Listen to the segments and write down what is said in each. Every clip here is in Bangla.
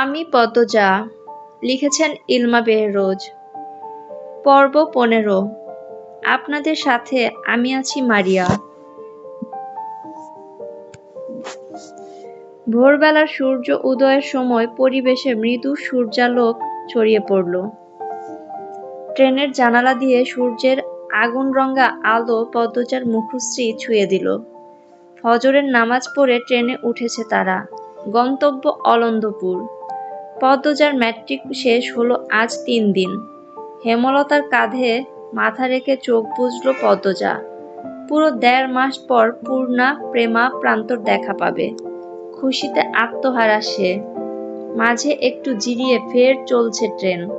আমি পদ্মজা, লিখেছেন ইলমা বেহরোজ পর্ব পনেরো। আপনাদের সাথে আমি আছি মারিয়া। ভোরবেলার সূর্য উদয়ের সময় পরিবেশে মৃদু সূর্যালোক ছড়িয়ে পড়ল। ট্রেনের জানালা দিয়ে সূর্যের আগুন রঙা আলো পদ্মজার মুখশ্রী ছুঁয়ে দিল। ফজরের নামাজ পড়ে ট্রেনে উঠেছে তারা। গন্তব্য অলন্দপুর। পদ্মজার ম্যাট্রিক শেষ হলো আজ তিন দিন। হেমলতার কাঁধে মাথা রেখে চোখ বুঝল পদ্মজা। পুরো দেড় মাস পর পূর্ণা, প্রেমা প্রান্তর দেখা পাবে। খুশিতে আত্মহারা সে। মাঝে একটু জিরিয়ে ফের চলছে ট্রেন।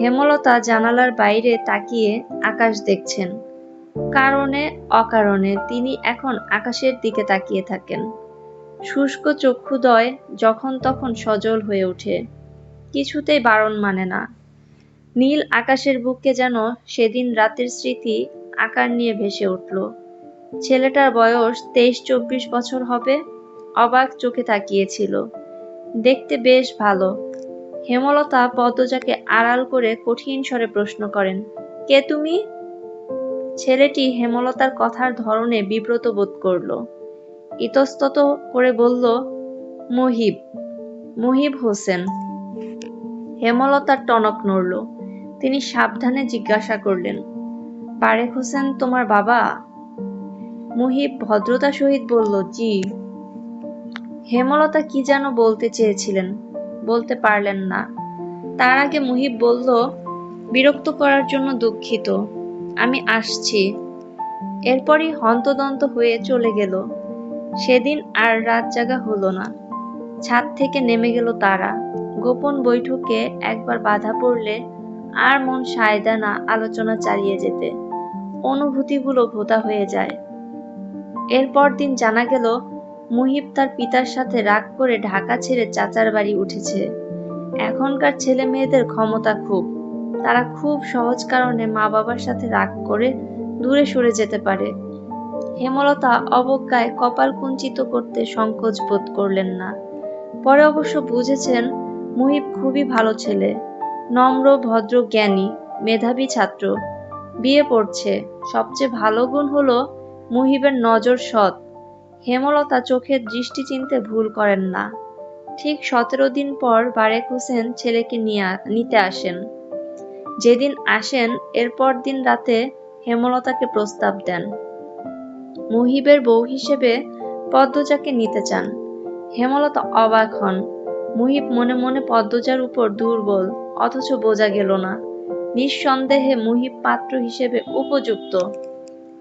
হেমলতা জানালার বাইরে তাকিয়ে আকাশ দেখছেন। কারণে, অকারণে তিনি এখন আকাশের দিকে তাকিয়ে থাকেন। শুষ্ক চক্ষুদয় যখন তখন সজল হয়ে ওঠে। কিছুতেই বারণ মানে না। নীল আকাশের বুকে যেন সেদিন রাতের স্মৃতি আকার নিয়ে ভেসে উঠল। ছেলেটার বয়স তেইশ চব্বিশ বছর হবে, অবাক চোখে তাকিয়েছিল। দেখতে বেশ ভালো। হেমলতা পদ্মজাকে আড়াল করে কঠিন স্বরে প্রশ্ন করেন, কে তুমি? ছেলেটি হেমলতার কথার ধরনে বিব্রত বোধ করল। ইতস্তত করে বলল, মুহিব মুহিব হোসেন। হেমলতার টনক নড়ল। তিনি সাবধানে জিজ্ঞাসা করলেন পারেক হোসেন, তোমার বাবা? মুহিব ভদ্রতা সহিত বলল, জি। হেমলতা কি যেন বলতে চেয়েছিলেন, বলতে পারলেন না। তার আগে মুহিব বলল, বিরক্ত করার জন্য দুঃখিত, আমি আসছি। এরপরই হন্তদন্ত হয়ে চলে গেল। সেদিন আর রাত জাগা হলো না। ছাদ থেকে নেমে গেল তারা। গোপন বৈঠকে একবার বাধা পড়লে আর মন সায়দা না আলোচনা চালিয়ে যেতে। অনুভূতিগুলো ভোতা হয়ে যায়। এরপর দিন জানা গেল, মুহিব তার পিতার সাথে রাগ করে ঢাকা ছেড়ে চাচার বাড়ি উঠেছে। এখনকার ছেলে মেয়েদের ক্ষমতা খুব। তারা খুব সহজ কারণে মা বাবার সাথে রাগ করে দূরে সরে যেতে পারে। হেমলতা অবজ্ঞায় কপাল কুঞ্চিত করতে সংকোচ বোধ করলেন না। পরে অবশ্য বুঝেছেন, মুহিব খুবই ভালো ছেলে, নম্র, ভদ্র, জ্ঞানী, মেধাবী ছাত্র। বিয়ে পড়ছে। সবচেয়ে ভালো গুণ হলো মুহিবের নজর সৎ। হেমলতা চোখের দৃষ্টি চিনতে ভুল করেন না। ঠিক সতেরো দিন পর বারেক হোসেন ছেলেকে নিয়ে নিতে আসেন। যেদিন আসেন, এরপর দিন রাতে হেমলতাকে প্রস্তাব দেন। মুহিবের বউ হিসেবে পদ্মজাকে নিতে চান। হেমলতা অবাক হন। মুহিব মনে মনে পদ্মজার উপর দুর্বল, অথচ বোঝা গেল না। নিঃসন্দেহে মুহিব পাত্র হিসেবে উপযুক্ত।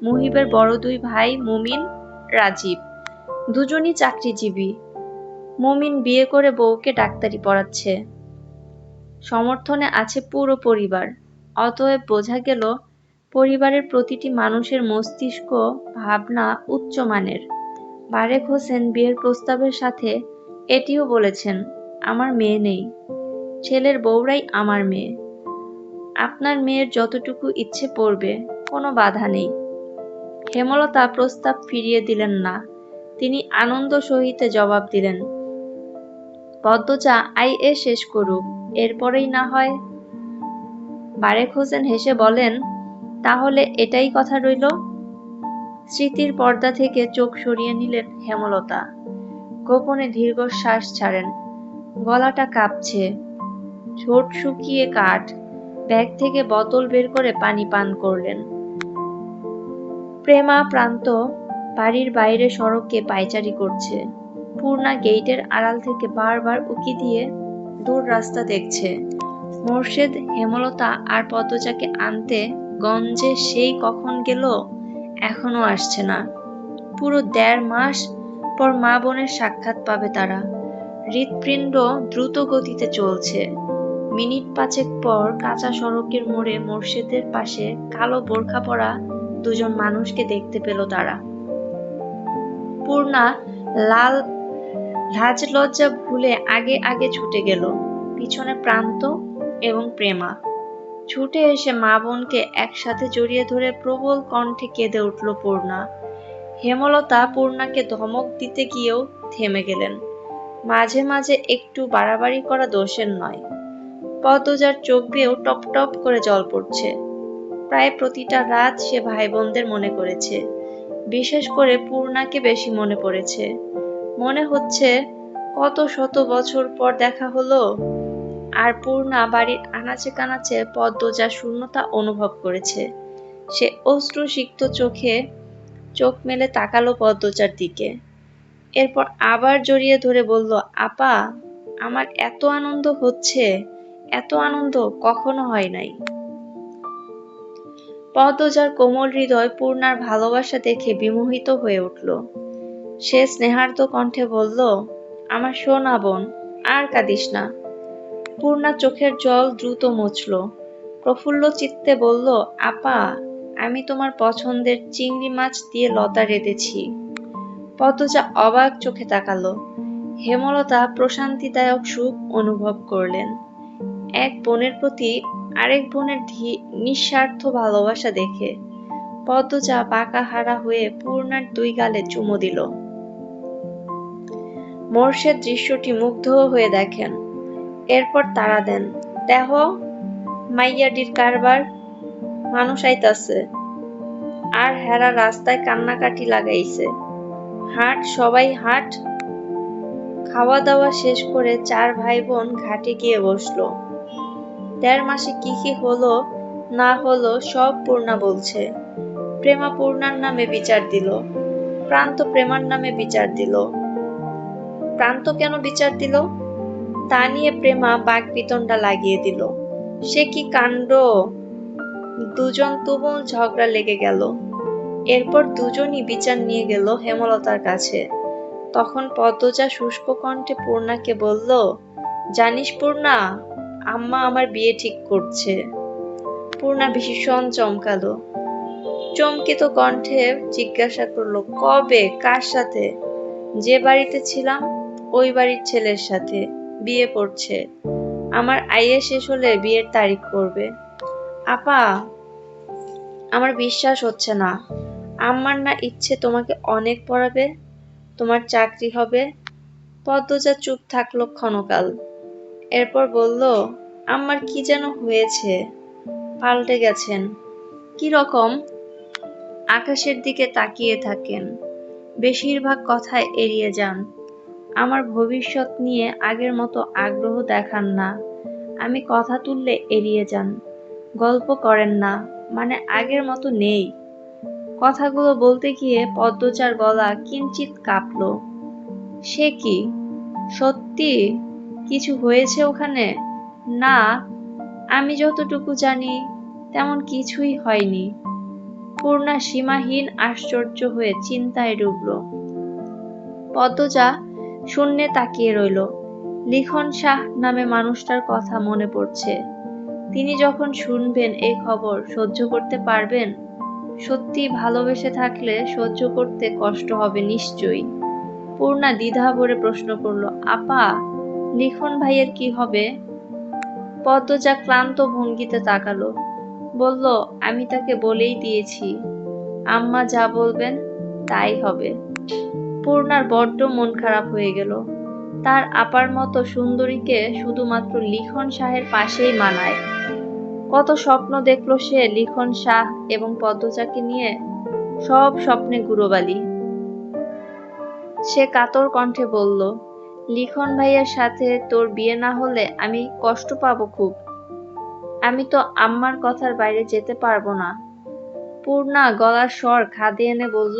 মুহিবের বড় দুই ভাই মুমিন, রাজীব। দুজনই চাকরিজীবী। মুমিন বিয়ে করে বউকে ডাক্তারি পড়াচ্ছে। সমর্থনে আছে পুরো পরিবার। অতএব বোঝা গেল পরিবারের প্রতিটি মানুষের মস্তিষ্ক ভাবনা উচ্চমানের বারেক হোসেন বিয়ের প্রস্তাবের সাথে এটিও বলেছেন, আমার মেয়ে নেই। ছেলের বউরাই আমার মেয়ে। আপনার মেয়ের যতটুকু ইচ্ছে পড়বে, কোনো বাধা নেই হেমলতা প্রস্তাব ফিরিয়ে দিলেন না। তিনি আনন্দ সহিতে জবাব দিলেন পদ্মচা আই এ শেষ করুক। এরপরেই না হয় বারেক হোসেন হেসে বলেন তাহলে এটাই কথা রইল? স্মৃতির পর্দা থেকে চোখ সরিয়ে নিলেন হেমলতা। গোপনে দীর্ঘশ্বাস ছাড়েন। গলাটা কাঁপছে। ঠোঁট শুকিয়ে কাঠ। ব্যাগ থেকে বোতল বের করে পানি পান করলেন। প্রেমা প্রান্ত বাড়ির বাইরে সড়ককে পায়চারি করছে। পূর্ণা গেইটের আড়াল থেকে বারবার উকি দিয়ে দূর রাস্তা দেখছে। মোর্শেদ, হেমলতা আর পদ্মজাকে আনতে গঞ্জে সেই কখন গেল, এখনও আসছে না। পুরো দেড় মাস পর মা বোনের সাক্ষাৎ পাবে তারা। হৃৎপিণ্ড দ্রুত গতিতে চলছে। মিনিট পাঁচেক পর কাঁচা সড়কের মোড়ে মোর্শেদের পাশে কালো বোরখা পরা দুজন মানুষকে দেখতে পেল তারা। পূর্ণা লাল লাজ লজ্জা ভুলে আগে আগে ছুটে গেল। পিছনে প্রান্ত এবং প্রেমা। ছুটে এসে মা বোনকে একসাথে জড়িয়ে ধরে প্রবল কণ্ঠে কেঁদে উঠল পূর্ণা। হেমলতা পূর্ণাকে ধমক দিতে গিয়েও থেমে গেলেন। মাঝে মাঝে একটু বাড়াবাড়ি করা দোষের নয়। পদ্মজার চোখ বেয়েও টপ টপ করে জল পড়ছে। প্রায় প্রতিটা রাত সে ভাই বোনদের মনে করেছে। বিশেষ করে পূর্ণাকে বেশি মনে পড়েছে। মনে হচ্ছে কত শত বছর পর দেখা হলো। আর পূর্ণা বাড়ির আনাচে কানাচে পদ্মজা শূন্যতা অনুভব করেছে। সে অশ্রু অশ্রুসিক্ত চোখে চোখ মেলে তাকালো পদ্মজার দিকে। এরপর আবার জড়িয়ে ধরে বলল, আপা, আমার এত আনন্দ হচ্ছে, এত আনন্দ কখনো হয় নাই। পদ্মজার কোমল হৃদয় পূর্ণার ভালোবাসা দেখে বিমোহিত হয়ে উঠল। সে স্নেহার্ত কণ্ঠে বলল, আমার সোনা বোন, আর কাঁদিস না। পূর্ণা চোখের জল দ্রুত মুছল। প্রফুল্ল চিত্তে বলল, আপা, আমি তোমার পছন্দের চিংড়ি মাছ দিয়ে লতা রেঁধেছি। পদ্মজা অবাক চোখে তাকালো। হেমলতা প্রশান্তিদায়ক সুখ অনুভব করলেন। এক বোনের প্রতি আরেক বোনের নিঃস্বার্থ ভালোবাসা দেখে পদ্মজা বাঁকা হারা হয়ে পূর্ণার দুই গালে চুমো দিল। মোর্শেদ দৃশ্যটি মুগ্ধ হয়ে দেখেন। এরপর তারা দেন। দেহ মাইয়াডির কারবার, মানুষ আইতাছে। আর হেরা রাস্তায় কান্নাকাটি লাগাইছে। হাট, সবাই হাট। খাওয়া দাওয়া শেষ করে চার ভাই বোন ঘাটে গিয়ে বসল। দেড় মাসে কি কি হলো, না হলো, সব পূর্ণা বলছে। প্রেমা পূর্ণার নামে বিচার দিল। প্রান্ত প্রেমার নামে বিচার দিল। প্রান্ত কেন বিচার দিল? তা নিয়ে প্রেমা বাঘ পিতনটা লাগিয়ে দিল। সে কি কাণ্ড? দুজন তুমুল ঝগড়া লেগে গেল। এরপর দুজনই বিচার নিয়ে গেল হেমলতার কাছে। তখন পদ্মজা শুষ্ক কণ্ঠে পূর্ণাকে বলল, জানিস পূর্ণা, আম্মা আমার বিয়ে ঠিক করছে। পূর্ণা ভীষণ চমকালো। চমকিত কণ্ঠে জিজ্ঞাসা করল, কবে? কার সাথে? যে বাড়িতে ছিলাম, ওই বাড়ির ছেলের সাথে। বিয়ে পড়ছে। আমার আইএ শেষ হলে বিয়ের তারিখ করবে। আপা, আমার বিশ্বাস হচ্ছে না। আম্মার না ইচ্ছে তোমাকে অনেক পড়াবে, তোমার চাকরি হবে। পদ্মজা চুপ থাকল ক্ষণকাল। এরপর বলল, আম্মার কি যেন হয়েছে? পাল্টে গেছেন। কি রকম? আকাশের দিকে তাকিয়ে থাকেন। বেশিরভাগ কথায় এড়িয়ে যান। আমার ভবিষ্যৎ নিয়ে আগের মতো আগ্রহ দেখান না। আমি কথা তুললে এড়িয়ে যান। গল্প করেন না মানে আগের মতো নেই। কথাগুলো বলতে গিয়ে পদ্মচার গলা কিঞ্চিত কাঁপল। সে কি? সত্যি? কিছু হয়েছে ওখানে? না, আমি যতটুকু জানি, তেমন কিছুই হয়নি। পূর্ণা সীমাহীন আশ্চর্য হয়ে চিন্তায় ডুবল। পদ্মজা শূন্যে তাকিয়ে রইল। লিখন শাহ নামে মানুষটার কথা মনে পড়ছে। তিনি যখন শুনবেন এই খবর, সহ্য করতে পারবেন? সত্যি ভালোবেসে থাকলে সহ্য করতে কষ্ট হবে নিশ্চয়ই। পূর্ণা দ্বিধা ভরে প্রশ্ন করল, আপা, লিখন ভাইয়ের কি হবে? পদ্মজা ক্লান্ত ভঙ্গিতে তাকালো, বলল, আমি তাকে বলেই দিয়েছি। আম্মা যা বলবেন তাই হবে। পূর্ণার বড্ড মন খারাপ হয়ে গেল। তার আপার মতো সুন্দরীকে শুধুমাত্র লিখন শাহের পাশেই মানায়। কত স্বপ্ন দেখল সে লিখন শাহ এবং পদ্মজাকে নিয়ে, সব স্বপ্নে গুরুবালি। সে কাতর কণ্ঠে বলল, লিখন ভাইয়ের সাথে তোর বিয়ে না হলে আমি কষ্ট পাবো খুব। আমি তো আম্মার কথার বাইরে যেতে পারব না। পূর্ণা গলার স্বর খাদে এনে বলল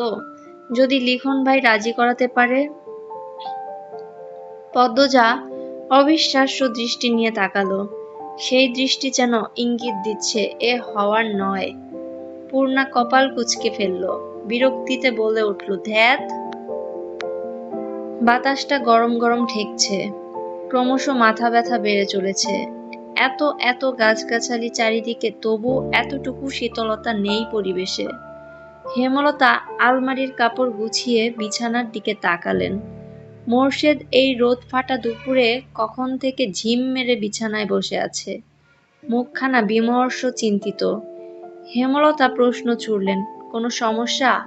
যদি লিখন ভাই রাজি করাতে পারে? পদ্মজা অবিশ্বাস্য দৃষ্টি নিয়ে তাকালো। সেই দৃষ্টি যেন ইঙ্গিত দিচ্ছে, এ হওয়ার নয়। পূর্ণা কপাল কুচকে ফেলল, বিরক্তিতে বলে উঠল ধ্যাত বাতাসটা গরম গরম ঠেকছে। ক্রমশ মাথা ব্যথা বেড়ে চলেছে। এত এত গাছগাছালি চারিদিকে তবু এতটুকু শীতলতা নেই পরিবেশে। হেমলতা আলমারির কাপড় গুছিয়ে বিছানার দিকে তাকালেন। মোর্শেদ এই রোদ ফাটা দুপুরে কখন থেকে ঝিম মেরে বিছানায় বসে আছে? মুখখানা বিমর্ষ চিন্তিত। হেমলতা প্রশ্ন ছুড়লেন, কোনো সমস্যা?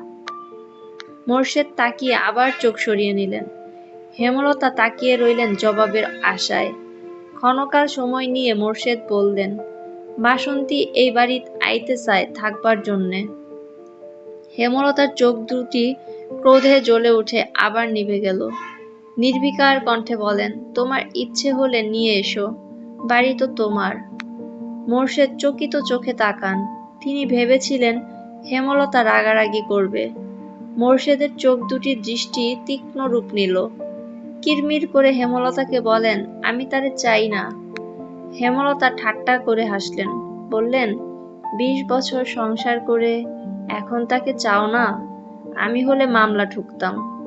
মোর্শেদ তাকিয়ে আবার চোখ সরিয়ে নিলেন। হেমলতা তাকিয়ে রইলেন জবাবের আশায়। ক্ষণকাল সময় নিয়ে মোর্শেদ বললেন, বাসন্তী এই বাড়িত আইতে চায় থাকবার জন্যে। হেমলতার চোখ দুটি ক্রোধে জ্বলে উঠে আবার নিভে গেল। নির্বিকার কণ্ঠে বলেন, তোমার ইচ্ছে হলে নিয়ে এসো, বাড়ি তো তোমার। মোর্শেদ চকিত চোখে তাকান। তিনি ভেবেছিলেন, হেমলতা রাগারাগি করবে। মোর্শেদের চোখ দুটির দৃষ্টি তীক্ষ্ণ রূপ নিল। কিরমির করে হেমলতাকে বলেন, আমি তারে চাই না। হেমলতা ঠাট্টা করে হাসলেন, বললেন, বিশ বছর সংসার করে এখন তাকে চাও না? আমি হলে মামলা ঠুকতাম।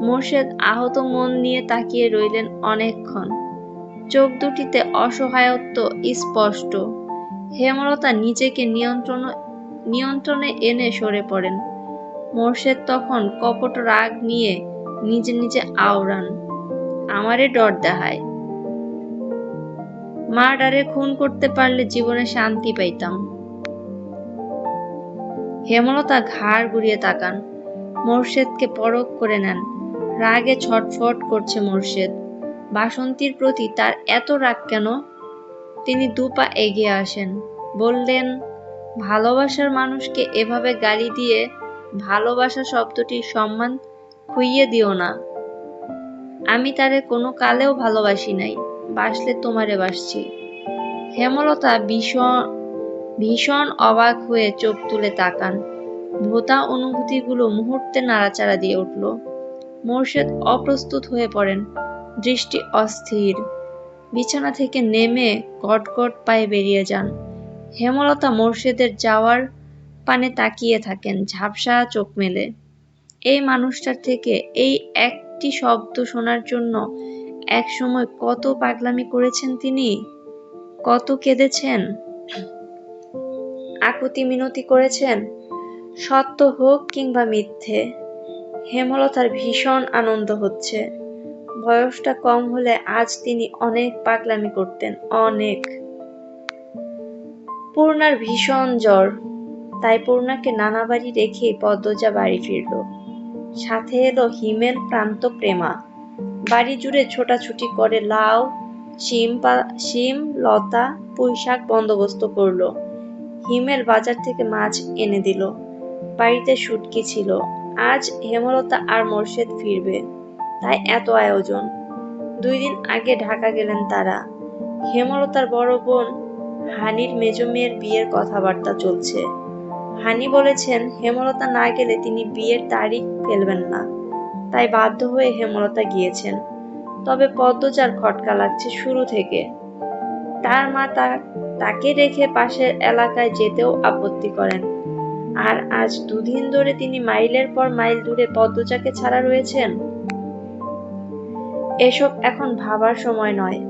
মোর্শেদ আহত মন নিয়ে তাকিয়ে রইলেন অনেকক্ষণ। চোখ দুটিতে অসহায়ত্ব স্পষ্ট। হেমলতা নিজেকে নিয়ন্ত্রণ, নিয়ন্ত্রণে এনে সরে পড়েন। মোর্শেদ তখন কপট রাগ নিয়ে নিজে নিজে আওড়ান, আমারে ডর দেখায়। মার্ডারে খুন করতে পারলে জীবনে শান্তি পাইতাম। হেমলতা ঘাড় ঘুরিয়ে তাকান। মোর্শেদকে পরখ করে নেন। রাগে ছটফট করছে মোর্শেদ। বাসন্তীর প্রতি তার এত রাগ কেন? তিনি দুপা এগিয়ে আসেন। বললেন, ভালোবাসার মানুষকে এভাবে গালি দিয়ে ভালোবাসা শব্দটির সম্মান খুইয়ে দিও না। আমি তারে কোনো কালেও ভালোবাসি নাই। বাসলে তোমারে বাসছি। হেমলতা ভীষণ ভীষণ অবাক হয়ে চোখ তুলে তাকান। ভোতা অনুভূতিগুলো মুহূর্তে নাড়াচাড়া দিয়ে উঠল। মোর্শেদ অপ্রস্তুত হয়ে পড়েন। দৃষ্টি অস্থির। বিছানা থেকে নেমে গটগট পায়ে বেরিয়ে যান। হেমলতা মোর্শেদের যাওয়ার পানে তাকিয়ে থাকেন, ঝাপসা চোখ মেলে। এই মানুষটার থেকে এই একটি শব্দ শোনার জন্য এক সময় কত পাগলামি করেছেন তিনি? কত কেঁদেছেন? আকুতি মিনতি করেছেন? সত্য হোক কিংবা মিথ্যে, হেমলতার ভীষণ আনন্দ হচ্ছে। বয়সটা কম হলে আজ তিনি অনেক পাগলামি করতেন, অনেক। পূর্ণার ভীষণ জ্বর, তাই পূর্ণাকে নানা বাড়ি রেখে পদ্মজা বাড়ি ফিরল। সাথে এলো হিমেল প্রান্ত প্রেমা। বাড়ি জুড়ে ছোটাছুটি করে লাউ শিম পা- শিম, লতা পুঁই শাক বন্দোবস্ত করল। হিমেল বাজার থেকে মাছ এনে দিল। বাড়িতে শুটকি ছিল। আজ হেমলতা আর মোর্শেদ ফিরবে। তাই এত আয়োজন। দুই দিন আগে ঢাকা গেলেন তারা। হেমলতার বড় বোন হানির মেজ মেয়ের বিয়ের কথাবার্তা চলছে। হানি বলেছেন, হেমলতা না গেলে তিনি বিয়ের তারিখ ফেলবেন না। তাই বাধ্য হয়ে হেমলতা গিয়েছেন। তবে পদ্মজার খটকা লাগছে শুরু থেকে। তার মা তাকে রেখে পাশের এলাকায় যেতেও আপত্তি করেন। আর আজ দুদিন ধরে তিনি মাইলের পর মাইল দূরে পদ্মজাকে ছাড়া রয়েছেন? এসব এখন ভাবার সময় নয়।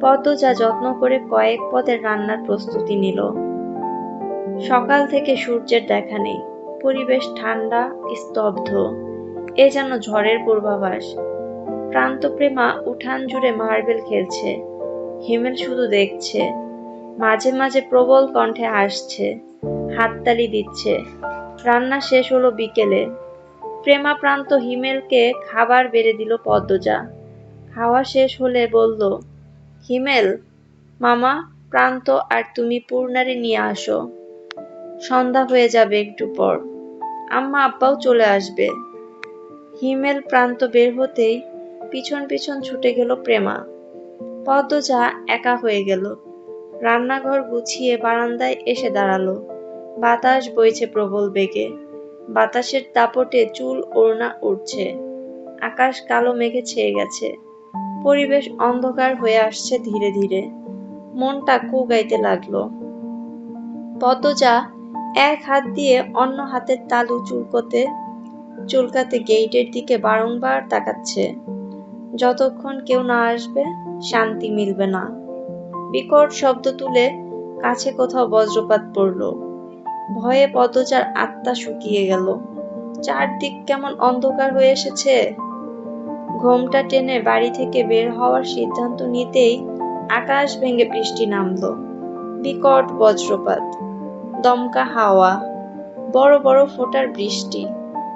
পদ্মজা যত্ন করে কয়েক পদের রান্নার প্রস্তুতি নিল। সকাল থেকে সূর্যের দেখা নেই। পরিবেশ ঠান্ডা, স্তব্ধ। এ যেন ঝড়ের পূর্বাভাস। প্রান্তপ্রেমা উঠান জুড়ে মার্বেল খেলছে। হিমেল শুধু দেখছে। মাঝে মাঝে প্রবল কণ্ঠে আসছে হাততালি দিচ্ছে। রান্না শেষ হলো বিকেলে। প্রেমা প্রান্ত হিমেলকে খাবার বেড়ে দিল পদ্মজা। খাওয়া শেষ হলে বলল, হিমেল, মামা, প্রান্ত আর তুমি পূর্ণারে নিয়ে আসো। সন্ধ্যা হয়ে যাবে একটু পর। আম্মা, আব্বাও চলে আসবে। হিমেল প্রান্ত বের হতেই পিছন পিছন ছুটে গেল প্রেমা। পদ্মজা একা হয়ে গেল। রান্নাঘর গুছিয়ে বারান্দায় এসে দাঁড়াল। বাতাস বইছে প্রবল বেগে। বাতাসের দাপটে চুল ওড়না উঠছে আকাশ কালো মেঘে ছেয়ে গেছে। পরিবেশ অন্ধকার হয়ে আসছে ধীরে ধীরে। মনটা কুগাইতে লাগল। পদ্মজা এক হাত দিয়ে অন্য হাতের তালু চুলকোতে চুলকাতে গেইটের দিকে বারংবার তাকাচ্ছে। যতক্ষণ কেউ না আসবে শান্তি মিলবে না। বিকট শব্দ তুলে কাছে কোথাও বজ্রপাত পড়ল। ভয়ে পদচার আত্মা শুকিয়ে গেল। চারদিক কেমন অন্ধকার হয়ে এসেছে। ঘোমটা টেনে বাড়ি থেকে বের হওয়ার সিদ্ধান্ত নিতেই আকাশ ভেঙে বৃষ্টি নামল। বিকট বজ্রপাত, দমকা হাওয়া, বড় বড় ফোঁটার বৃষ্টি,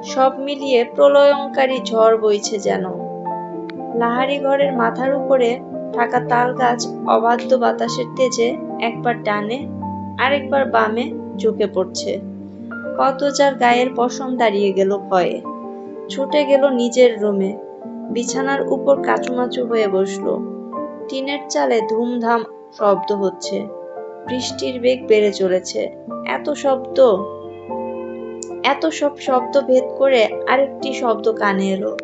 সব মিলিয়ে প্রলয়ঙ্কারী ঝড় বইছে যেন। লাহারি ঘরের মাথার উপরে থাকা তাল গাছ অবাধ্য বাতাসের তেজে একবার ডানে, আরেকবার বামে ঝুঁকে পড়ছে। কত যার গায়ের পশম দাঁড়িয়ে গেল ভয়ে। ছুটে গেল নিজের রুমে। বিছানার উপর কাচুমাচু হয়ে বসল। টিনের চালে ধুমধাম শব্দ হচ্ছে। বৃষ্টির বেগ বেড়ে চলেছে। এত শব্দ, এত সব শব্দ ভেদ করে আরেকটি শব্দ কানে এলো।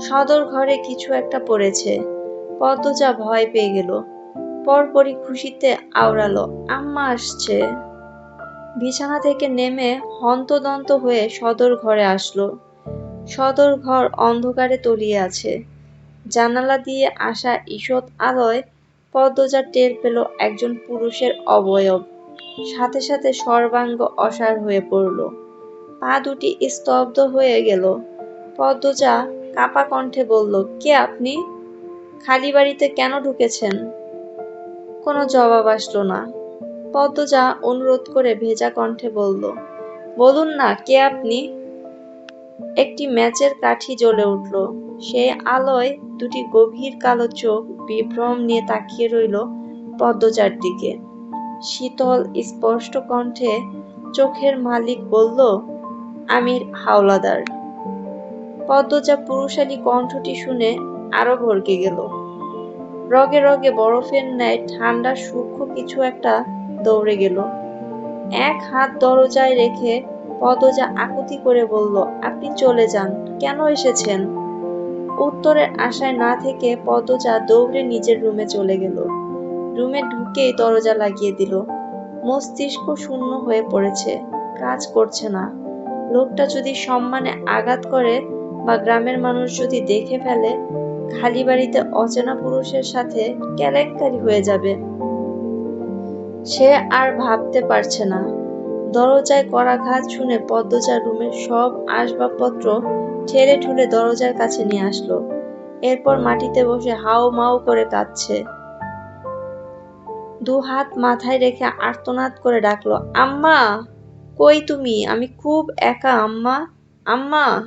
সদর ঘরে কিছু একটা পড়েছে। পদ্মজা ভয় পেয়ে গেল। পরপরই খুশিতে আওড়ালো, আম্মা আসছে। বিছানা থেকে নেমে হন্তদন্ত হয়ে সদর ঘরে আসলো। সদর ঘর অন্ধকারে তলিয়ে আছে। জানালা দিয়ে আসা ঈষৎ আলোয় পদ্মজা টের পেল একজন পুরুষের অবয়ব। সাথে সাথে সর্বাঙ্গ অসাড় হয়ে পড়ল। পা দুটি স্তব্ধ হয়ে গেল। পদ্মজা কাপা কণ্ঠে বলল, কে আপনি? খালি বাড়িতে কেন ঢুকেছেন? কোনো জবাব আসলো না। পদ্মজা অনুরোধ করে ভেজা কণ্ঠে বলল, বলুন না, কে আপনি? একটি ম্যাচের কাঠি জ্বলে উঠল। সে আলোয় দুটি গভীর কালো চোখ বিভ্রম নিয়ে তাকিয়ে রইল পদ্মজার দিকে। শীতল, স্পষ্ট কণ্ঠে চোখের মালিক বলল আমি হাওলাদার। পদ্মজা পুরুষালী কণ্ঠটি শুনে আরও ভরকে গেল। রগে রগে বরফের ন্যায় ঠান্ডা সূক্ষ্ম কিছু একটা দৌড়ে গেল। এক হাত দরজায় রেখে পদজা আকুতি করে বলল, আপনি চলে যান। কেন এসেছেন? উত্তরের আশায় না থেকে পদজা দৌড়ে নিজের রুমে চলে গেল। রুমে ঢুকেই দরজা লাগিয়ে দিল। মস্তিষ্ক শূন্য হয়ে পড়েছে। কাজ করছে না। লোকটা যদি সম্মানে আঘাত করে বা গ্রামের মানুষ যদি দেখে ফেলে খালি বাড়িতে অচেনা পুরুষের সাথে কেলেঙ্কারি হয়ে যাবে। সে আর ভাবতে পারছে না। দরজায় করাঘাত শুনে পদ্মজার রুমের সব আসবাবপত্র ঠেলে ঠুলে দরজার কাছে নিয়ে আসলো। এরপর মাটিতে বসে হাও মাও করে কাঁদছে। দু হাত মাথায় রেখে আর্তনাদ করে ডাকলো, আম্মা, কই তুমি? আমি খুব একা, আম্মা আম্মা।